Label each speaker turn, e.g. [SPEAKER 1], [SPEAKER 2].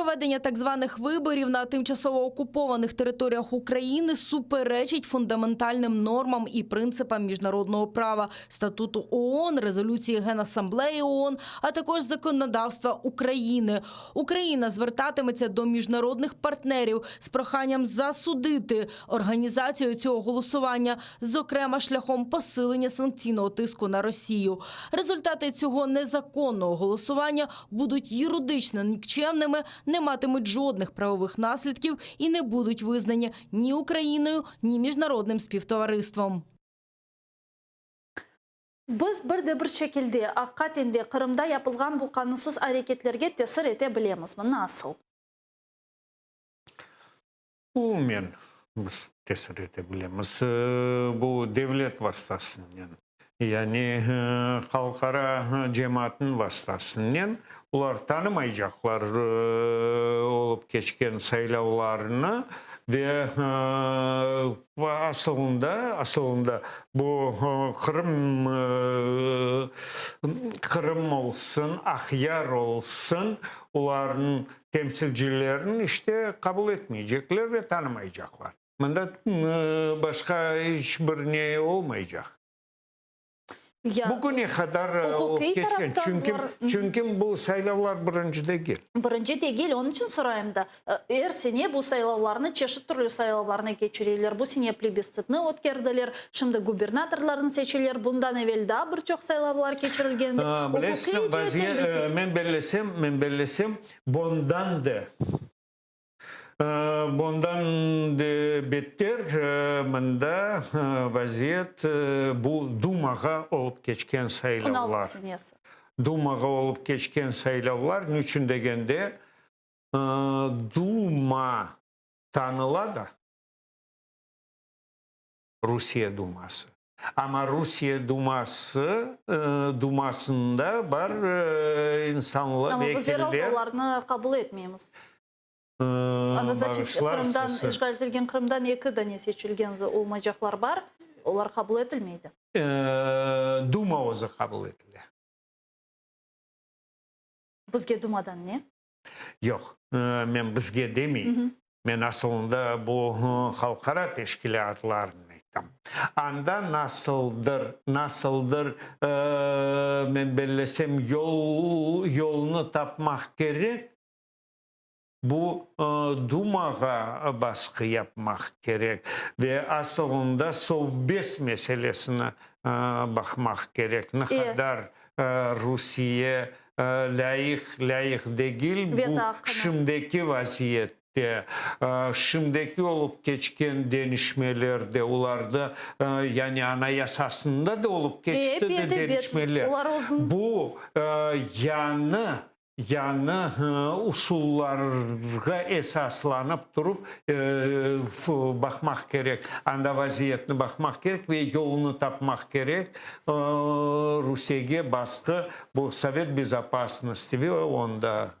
[SPEAKER 1] Проведення так званих виборів на тимчасово окупованих територіях України суперечить фундаментальним нормам і принципам міжнародного права, статуту ООН, резолюції Генасамблеї ООН, а також законодавства України. Україна звертатиметься до міжнародних партнерів з проханням засудити організацію цього голосування, зокрема шляхом посилення санкційного тиску на Росію. Результати цього незаконного голосування будуть юридично нікчемними. не матимуть жодних правових наслідків і не будуть визнані ні Україною, ні міжнародним співтовариством.
[SPEAKER 2] Біз бірде бір шекелде аққатенде Қырымда япылған бұл қанусыз әрекеттерге тесір ете білеміз. Мұны асыл.
[SPEAKER 3] мен біз тесір ете білеміз. Э, бұл девлет мен. Яны э, халқара э, жематын мен. Bunlar tanımayacaklar e, olup geçen sayılavlarını ve e, aslında aslında bu e, Kırım e, Kırım olsun, Ahyar olsun onların temsilcilerini işte kabul etmeyecekler ve tanımayacaklar. Bunda e, başka hiçbir ne olmayacak. Yeah. бүгіне қадар кеткен чүнкім бұл сайлаулар бірінчиде кел
[SPEAKER 2] бірінчиде кел онун үшін сурайм да сене бұл сайлауларыны, чешип түрлі сайлауларыны кечирелер бұл сене плебисцитни өткерділер, шымды губернаторларын сечелер, бұндан эвел да бир сайлаулар кечирилген
[SPEAKER 3] билесиң мен белесем мен белесем бондан да Э, Бондан беттер э, мында э, вазиет бұл думаға олып кечкен сайлаулар. Думаға олып кечкен сайлаулар не үшін дегенде дума танылады Русия думасы. Ама Русия думасы, думасында бар инсанлы векілдер. Ама
[SPEAKER 2] біз қабыл етмейміз қырымдан ишгалетилген қырымдан эки дане чечилген умажаклар бар олар қабыл этилмейди
[SPEAKER 3] э, дума өзү қабыл этилди
[SPEAKER 2] Бізге думадан не?
[SPEAKER 3] жок э, мен бізге демеймін мен асылында бұл қалқара тешкилатларын айтам анда насылдыр насылдыр э, мен белесем жол тапмақ тапмақ керек бұл э, думаға басқы япмақ керек ве асылында совбес мәселесіне э, бақмақ керек э. Ндар русия ләйіқ дегіл бұл шымдекі вазиет шымдекі олып кечкен денішмелерді, оларды яғни анаясасында да олып кечті де денішмелер бұл яны яны усулларға эсасланып тұрып бақмақ керек анда вазиетні бақмақ керек ве жолыны тапмақ керек русияге басқы бұл совет безопасности онда